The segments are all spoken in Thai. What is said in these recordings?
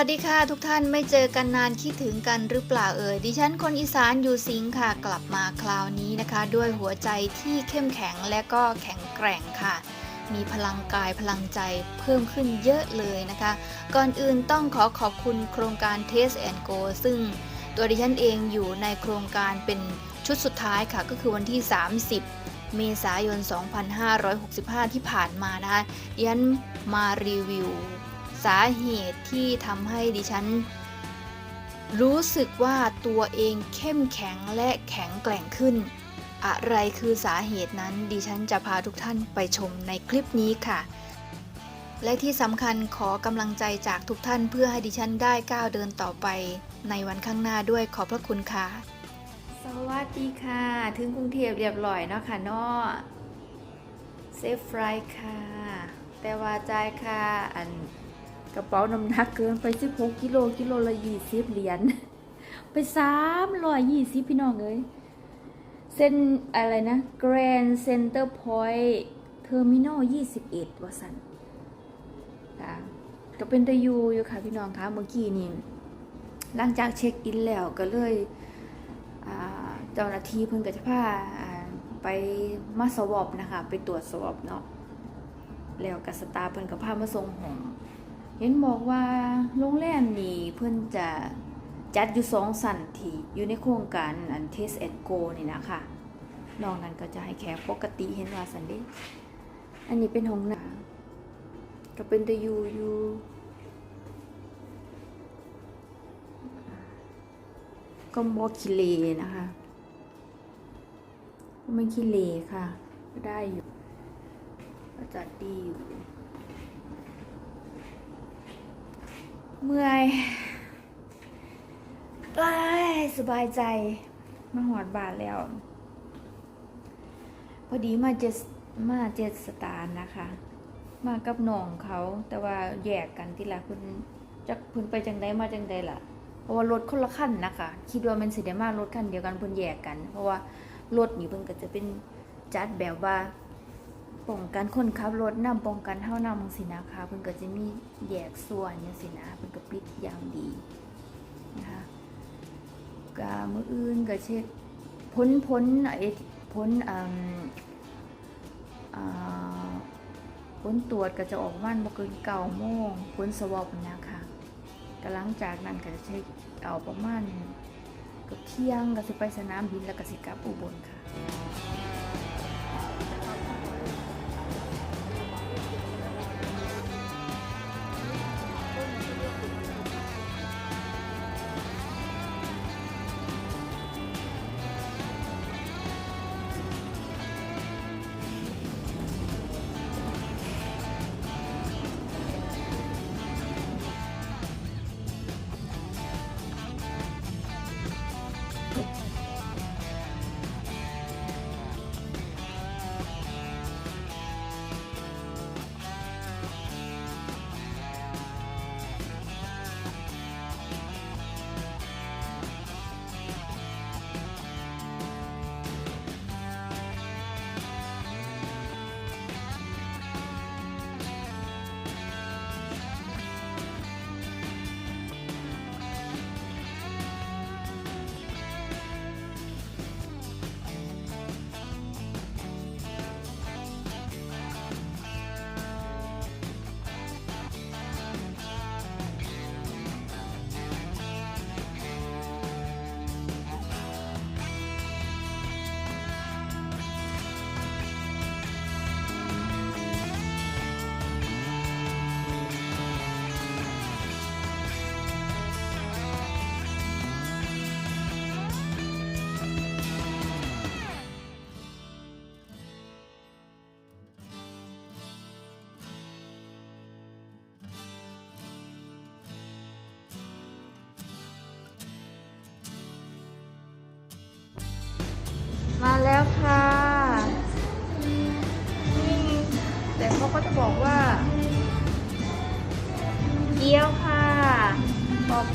สวัสดีค่ะทุกท่านไม่เจอกันนานคิดถึงกันหรือเปล่าเอ่ยดิฉันคนอีสานอยู่สิงค่ะ กลับมาคราวนี้นะคะ ด้วยหัวใจที่เข้มแข็งและก็แข็งแกร่งค่ะ มีพลังกายพลังใจเพิ่มขึ้นเยอะเลยนะคะ ก่อนอื่นต้องขอขอบคุณโครงการ Taste and Go ซึ่งตัวดิฉันเองอยู่ในโครงการเป็นชุดสุดท้ายค่ะ ก็คือวันที่ 30เมษายน 2565 ที่ผ่านมานะคะดิฉันมารีวิว สาเหตุที่ทำให้ดิฉัน รู้สึกว่าตัวเองเข้มแข็งและแข็งแกร่งขึ้น อะไรคือสาเหตุนั้นดิฉันจะพาทุกท่านไปชมในคลิปนี้ค่ะ และที่สำคัญขอกำลังใจจากทุกท่านเพื่อให้ดิฉันได้ก้าวเดินต่อไปในวันข้างหน้าด้วยขอบพระคุณค่ะ สวัสดีค่ะ ถึงกรุงเทพเรียบร้อยเนาะค่ะเนาะเซฟไฟค่ะ แต่ว่าจ่ายค่ะอัน กระเป๋าน้ำหนักเกินไป 16 กิโลกิโลละ 20 เหรียญไป320 พี่น้องเอ้ยเส้นอะไรนะ Grand Center Point Terminal 21ว่าสันค่ะก็เป็นตะยูอยู่ค่ะพี่น้องคะเมื่อกี้นี่หลังจากเช็คอินแล้วก็เลยเจ้าหน้าที่เพิ่นก็จะพาอ่าไปมาสวอปนะคะ ไปตรวจสวอปเนาะแล้วกับสตาเพิ่นก็พามาส่งหอง เห็นบอกว่าโรงแรมนี่เพิ่นจะจัดอยู่สองสันทีอยู่ในโครงการอันเทสเอ็ดโกนี่นะคะนอกนั้นก็จะให้แขกปกติเห็นว่าสันด้อันนี้เป็นห้องน้ำก็เป็นตะยูยูก็บอคิเลนะคะก็ไม่คิเลค่ะ ก็ได้อยู่ก็จัดดีอยู่ เมื่อยเอ้ยสบายใจ มาหอดบาทแล้ว พอดีมาเจ็ดมาเจ็ดสตาร์นะคะ มากับน้องเขา แต่ว่าแยกกันที่ละคุณจักเพิ่นไปจังใดมาจังใดล่ะ เพราะว่ารถคนละคันนะคะ คิดว่ามันสิได้มารถคันเดียวกันเพิ่นแยกกัน เพราะว่ารถนี่เพิ่นก็จะเป็นจัดแบบว่า ป้องกันคนขับรถนำป้องกันเท่านำสินะคะเพิ่นก็จะมีแยกส่วนเนี่ยสินะเพิ่นก็ปิดอย่างดีนะคะก็มืออื่นก็เช็คพ้นพ้นไอ้พ้นอ่าอ่าพ้นตรวจก็จะออกประมันบ่เกินเก้าโมงพ้นสวอปนะคะก็หลังจากนั้นก็จะเช็คเอาประมาณก็เที่ยงก็สิไปสนามบินแล้วก็สิกลับอุบลค่ะ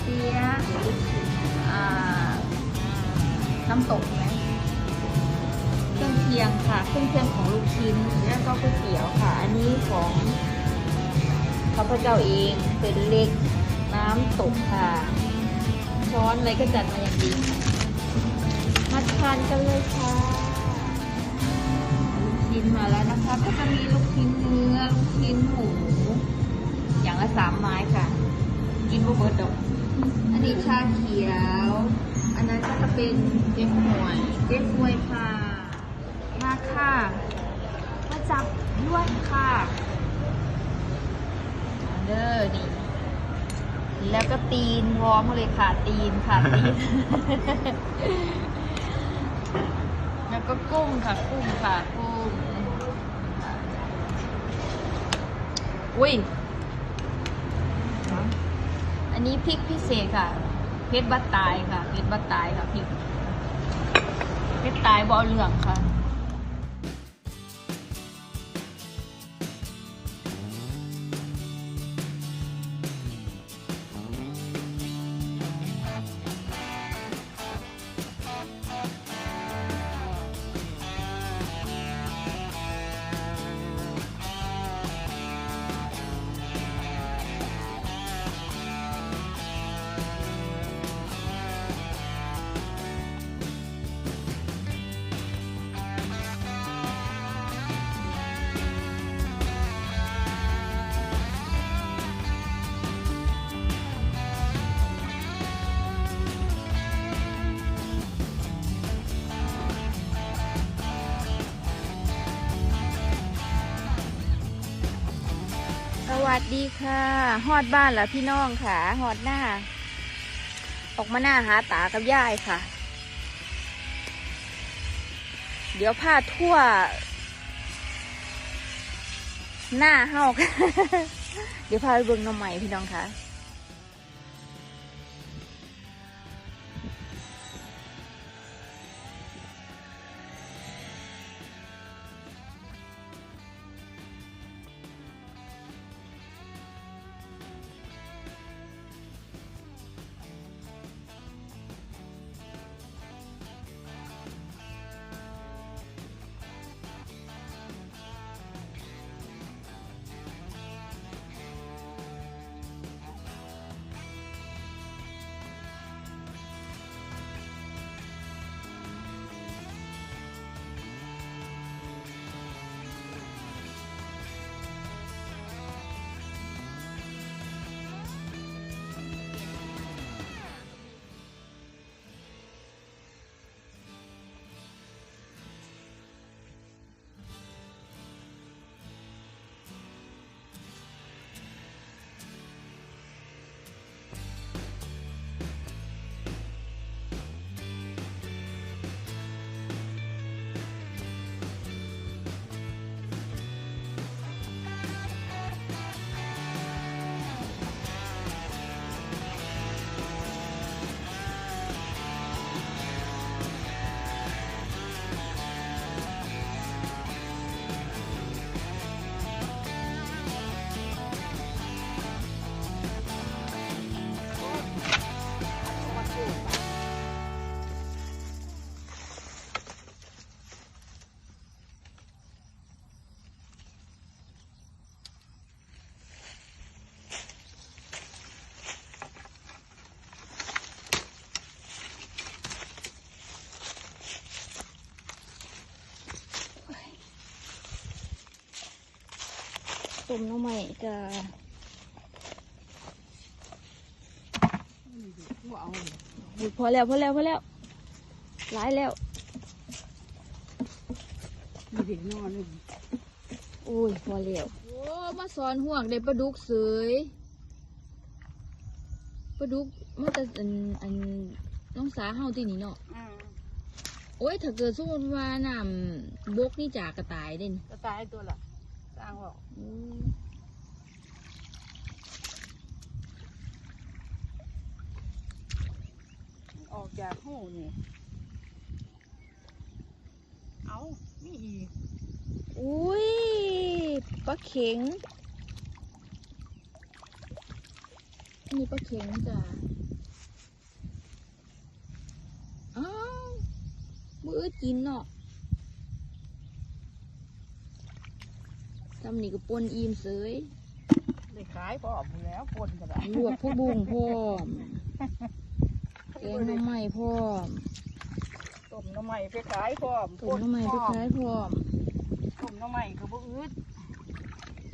เปี๊ยะน้ำตกไหมเครื่องเคียงค่ะ เครื่องเคียงของลูกชิ้นแล้วก็ก๋วยเตี๋ยวค่ะ อันนี้ของข้าพเจ้าเองเป็นเล็กน้ำตกค่ะ ช้อนอะไรก็จัดมาอย่างดีค่ะมาทานกันเลยค่ะ ลูกชิ้นมาแล้วนะคะ ก็จะมีลูกชิ้นเนื้อ ลูกชิ้นหมู อย่างละสามไม้ค่ะ กินบ่เบิดดอก อันนี้ชาเขียว อันนั้นก็จะเป็นเก๊กฮวยเก๊กฮวยค่ะ มาค่ะ มาจับด้วนค่ะเด้อนี่แล้วก็ตีนพร้อมเลยค่ะ ตีนค่ะตีน แล้วก็กุ้งค่ะกุ้งค่ะกุ้งอุ้ยอั นี้พริกพิเศษค่ะ เพชรบัตตายค่ะ เพชรบัตตายค่ะพริก เพชรตายบอเหลืองค่ะ วัสดีค่ะฮอดบ้านแล้วพี่น้องค่ะฮอดหน้า ออกมาหน้าหาตากับยายค่ะ เดี๋ยวผ้าทั่ว หน้าเฮาค่ะเดี๋ยวพาไปเบิ่งน้องใหม่พี่น้องค่ะ มหน้องใหม่จะว่าเอาอุ๊ยพอแล้วพอแล้วพอแล้วร้ายแล้วมีเด็กนอนอยู่โอ้ยพอแล้วโอ้มาสอนห่วงได้ปลาดุกเสยปลาดุกมาแต่อันอันน้องสาเฮาที่นี่เนาะอ่าโอ้ยถ้าเกิดสมมติว่าน้ำบกนี่จากกระตายเด่นก็ตายตัวละ สร้างบอกอืมออกจากหูนี่ เอามีอีกอุ้ยปลาเข็ง นี่ปลาเข็งจ้ะอ้าวมือกินเนาะ ทำนี่ก็ปนอิ่มเสยได้ขายพร้อมแล้วคนก็ได้ลวกผักบุ้งพร้อมแกงหน้ำใหม่พร้อมต้มน้ำใหม่ไปขายพร้อมต้มหน้ำใหม่ไปขายพร้อมต้มน้ำใหม่ก็บ่อึด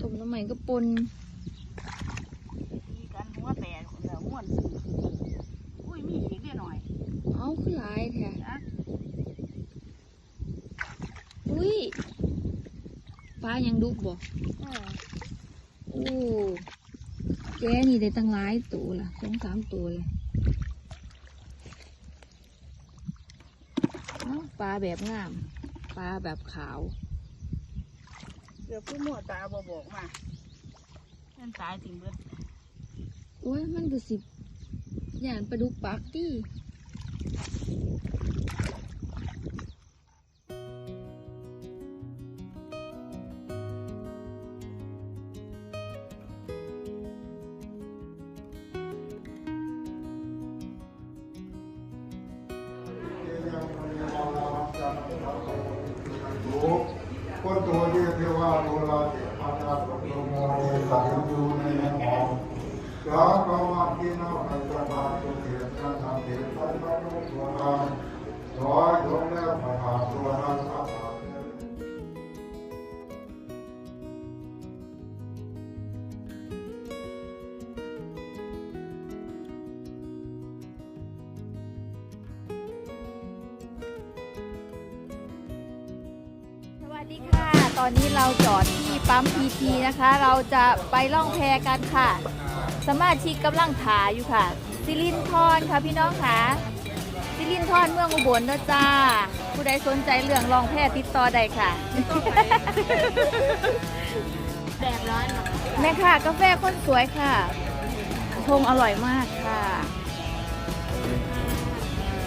ต้มหน้ำใหม่ก็ปนมีกันหัวแตกคนละม่วนซื่ออุ้ยมีอีกเด้หน่อย เอาคือหลายแท้นะอุ้ย ปลายังดุกบ่เออโอ้แกนี่ได้ตั้งหลายตัวละสองสามตัวเลยเอ้าปลาแบบงาม ปลาแบบขาวเกือบผู้มั่วตาบ่บอกมานั่นตายถึงเบิดโอ้ยมันก็สิย่านปลาดุกปักดิ ตอนนี้เราจอดที่ปั๊มพีทีนะคะ เราจะไปล่องแพกันค่ะ สมาชิกกำลังถาอยู่ค่ะ ซิลินทอนค่ะพี่น้องค่ะ ซิลินทอนเมืองอุบลนะจ้า ผู้ใดสนใจเรื่องล่องแพติดต่อได้ค่ะแดดร้อนเหรอแม่ค่ะ กาแฟคนสวยค่ะ ชงอร่อยมากค่ะ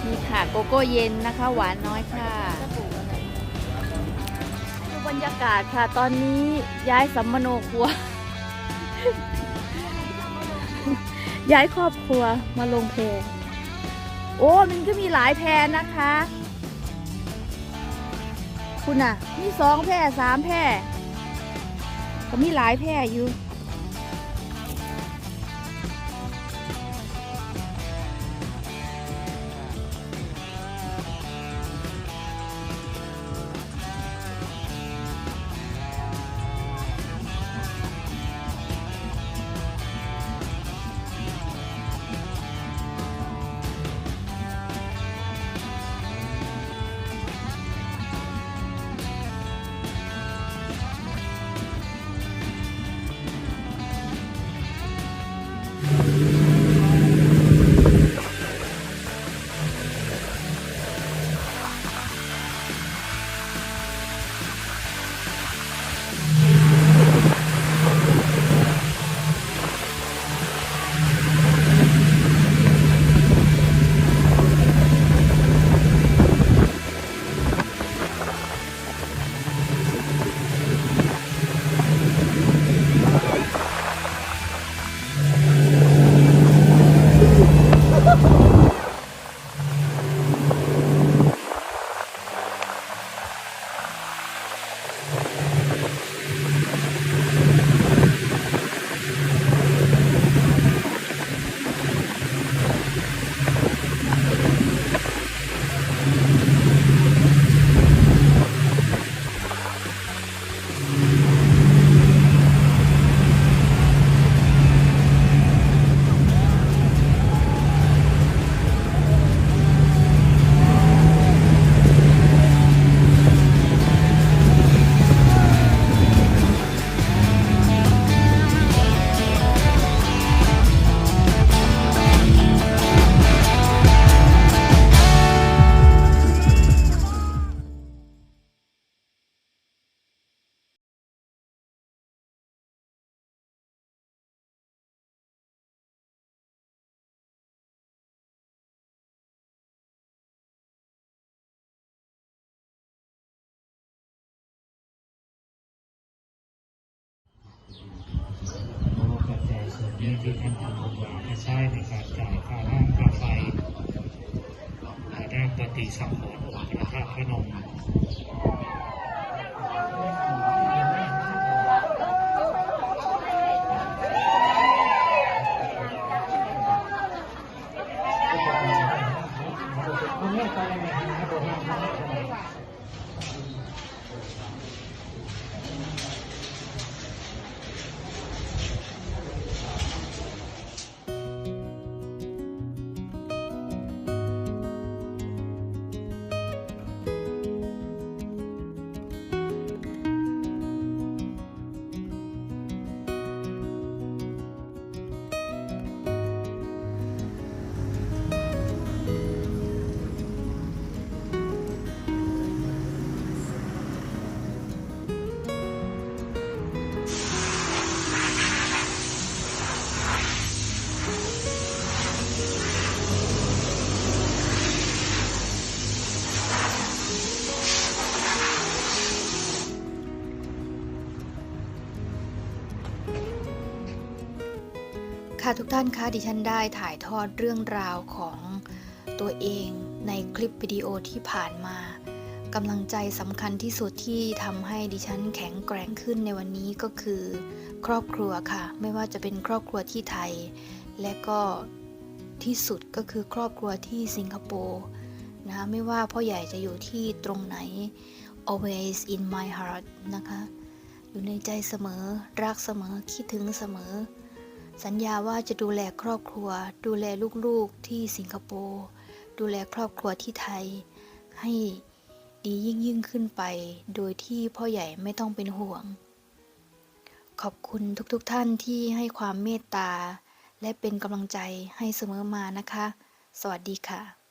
นี่ค่ะโกโก้เย็นนะคะ หวานน้อยค่ะดู บรรยากาศค่ะ ตอนนี้ย้ายสัมมโนครัว ย้ายครอบครัวมาลงเพโอ้ มันก็มีหลายแพรนะคะ คุณอะมีสองแพรสามแพรก็มีหลายแพรอยู่ นี้คือการทำออกมาไม่ใช่ในการจ่ายค่าน้ำค่าไฟรายได้ปฏิสังขรณ์ราคาขนม ค่ะทุกท่านคะดิฉันได้ถ่ายทอดเรื่องราวของตัวเองในคลิปวิดีโอที่ผ่านมากำลังใจสำคัญที่สุดที่ทำให้ดิฉันแข็งแกร่งขึ้นในวันนี้ก็คือ ครอบครัวค่ะ ไม่ว่าจะเป็นครอบครัวที่ไทย และก็ที่สุดก็คือครอบครัวที่สิงคโปร์นะไม่ว่าพ่อใหญ่จะอยู่ที่ตรงไหน always in my heart นะคะ อยู่ในใจเสมอรักเสมอคิดถึงเสมอ สัญญาว่าจะดูแลครอบครัว ดูแลลูกๆที่สิงคโปร์ ดูแลครอบครัวที่ไทย ให้ดียิ่งยิ่งขึ้นไป โดยที่พ่อใหญ่ไม่ต้องเป็นห่วง ขอบคุณทุกๆทท่านที่ให้ความเมตตา และเป็นกำลังใจให้เสมอมานะคะ สวัสดีค่ะ